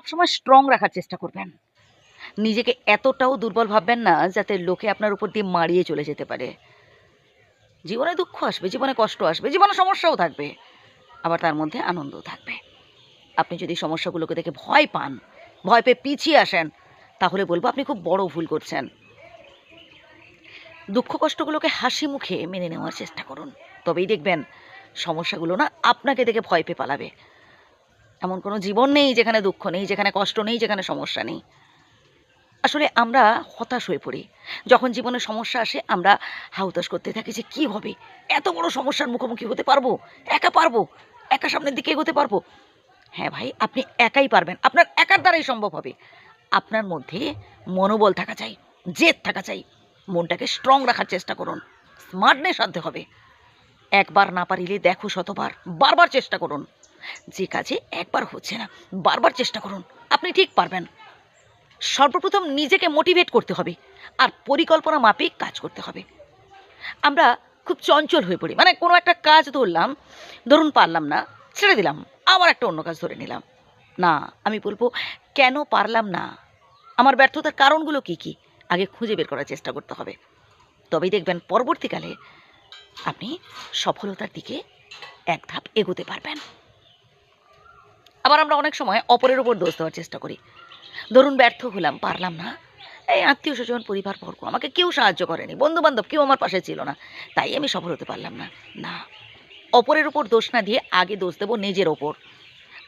সবসময় স্ট্রং রাখার চেষ্টা করবেন। নিজেকে এতটাও দুর্বল ভাববেন না যাতে লোকে আপনার উপর দিয়ে মারিয়ে চলে যেতে পারে। জীবনে দুঃখ আসবে, জীবনে কষ্ট আসবে, জীবনে সমস্যাও থাকবে, আবার তার মধ্যে আনন্দও থাকবে। আপনি যদি সমস্যাগুলোকে দেখে ভয় পান, ভয় পেয়ে পিছিয়ে আসেন, তাহলে বলব আপনি খুব বড় ভুল করছেন। দুঃখ কষ্টগুলোকে হাসি মুখে মেনে নেওয়ার চেষ্টা করুন। তবেই দেখবেন সমস্যাগুলো না আপনাকে দেখে ভয় পেয়ে পালাবে। এমন কোনো জীবন নেই যেখানে দুঃখ নেই, যেখানে কষ্ট নেই, যেখানে সমস্যা নেই। আসলে আমরা হতাশ হয়ে পড়ি। যখন জীবনে সমস্যা আসে, আমরা হাউতাশ করতে থাকি যে, কী হবে? এত বড় সমস্যার মুখোমুখি হতে পারব? একা পারব? একা সামনের দিকে এগোতে পারব? হ্যাঁ ভাই, আপনি একাই পারবেন। আপনার একার দ্বারাই সম্ভব হবে। আপনার মধ্যে মনোবল থাকা চাই, জেদ থাকা চাই। মনটাকে স্ট্রং রাখার চেষ্টা করুন। স্মার্টনেস আনতে হবে। একবার না পারিলে দেখো শতবার। বারবার চেষ্টা করুন। যে কাজে একবার হচ্ছে না, বারবার চেষ্টা করুন, আপনি ঠিক পারবেন। সর্বপ্রথম নিজেকে মোটিভেট করতে হবে আর পরিকল্পনা মাফিক কাজ করতে হবে। আমরা খুব চঞ্চল হয়ে পড়ি মানে কোনো একটা কাজ ধরলাম, ধরুন পারলাম না, ছেড়ে দিলাম, আবার একটা অন্য কাজ ধরে নিলাম। না, আমি বলব কেন পারলাম না? আমার ব্যর্থতার কারণগুলো কি কি? আগে খুঁজে বের করার চেষ্টা করতে হবে। তবেই দেখবেন পরবর্তীকালে আপনি সফলতার দিকে এক ধাপ এগোতে পারবেন। আবার আমরা অনেক সময় অপরের উপর দোষ দেওয়ার চেষ্টা করি। ধরুন, ব্যর্থ হলাম, পারলাম না। এই আত্মীয় স্বজন, পরিবার, বর্গ, আমাকে কেউ সাহায্য করেনি বন্ধু বান্ধব কেউ আমার পাশে ছিল না। তাই আমি সফল হতে পারলাম না। না, অপরের উপর দোষ না দিয়ে আগে দোষ দেবো নিজের ওপর।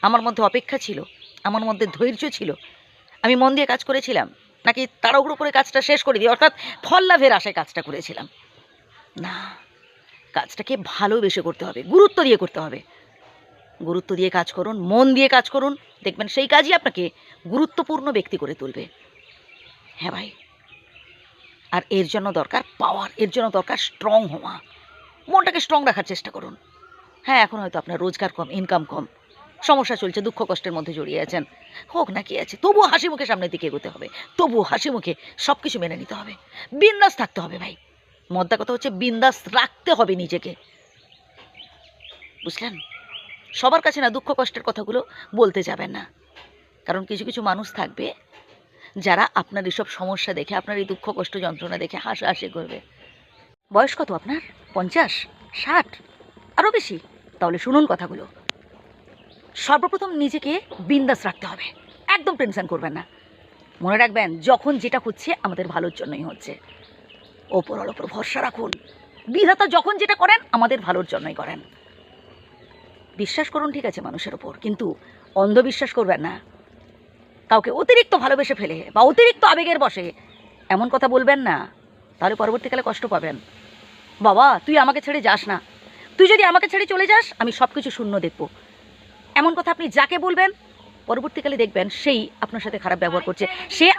আমার মধ্যে অপেক্ষা ছিল, আমার মধ্যে ধৈর্য ছিল। আমি মন দিয়ে কাজ করেছিলাম, নাকি তাড়াহুড়ো করে কাজটা শেষ করে দিই অর্থাৎ ফল লাভের আশায় কাজটা করেছিলাম। না, কাজটাকে ভালোবেসে করতে হবে, গুরুত্ব দিয়ে করতে হবে। গুরুত্ব দিয়ে কাজ করুন, মন দিয়ে কাজ করুন, দেখবেন সেই কাজই আপনাকে গুরুত্বপূর্ণ ব্যক্তি করে তুলবে। হ্যাঁ ভাই। আর এর জন্য দরকার পাওয়ার এর জন্য দরকার স্ট্রং হওয়া। মনটাকে স্ট্রং রাখার চেষ্টা করুন। হ্যাঁ এখন হয়তো আপনার রোজগার কম ইনকাম কম, সমস্যা চলছে, দুঃখ কষ্টের মধ্যে জড়িয়ে আছেন। হোক না কি আছে, তবুও হাসি মুখে সামনের দিকে এগোতে হবে। তবুও হাসি মুখে সব কিছু মেনে নিতে হবে। বিন্দাস থাকতে হবে ভাই। মদ্দা কথা হচ্ছে বিন্দাস রাখতে হবে নিজেকে। বুঝলেন? সবার কাছে না দুঃখ কষ্টের কথাগুলো বলতে যাবেন না। কারণ কিছু কিছু মানুষ থাকবে যারা আপনার এসব সমস্যা দেখে, আপনার এই দুঃখ কষ্ট যন্ত্রণা দেখে হাসাহাসি করবে। বয়স কত আপনার? পঞ্চাশ? ষাট? আরও বেশি? তাহলে শুনুন কথাগুলো। সর্বপ্রথম নিজেকে বিন্দাস রাখতে হবে। একদম টেনশন করবেন না। মনে রাখবেন, যখন যেটা হচ্ছে আমাদের ভালোর জন্যই হচ্ছে। ওপরাল ওপর ভরসা রাখুন। বিধাতা যখন যেটা করেন, আমাদের ভালোর জন্যই করেন। বিশ্বাস করুন, ঠিক আছে, মানুষের ওপর, কিন্তু অন্ধবিশ্বাস করবেন না। কাউকে অতিরিক্ত ভালোবেসে ফেলে বা অতিরিক্ত আবেগের বসে এমন কথা বলবেন না, তাহলে পরবর্তীকালে কষ্ট পাবেন। বাবা, তুই আমাকে ছেড়ে যাস না। তুই যদি আমাকে ছেড়ে চলে যাস, আমি সব কিছু শূন্য দেখব। এমন কথা আপনি যাকে বলবেন, পরবর্তীকালে দেখবেন সেই আপনার সাথে খারাপ ব্যবহার করছে। সে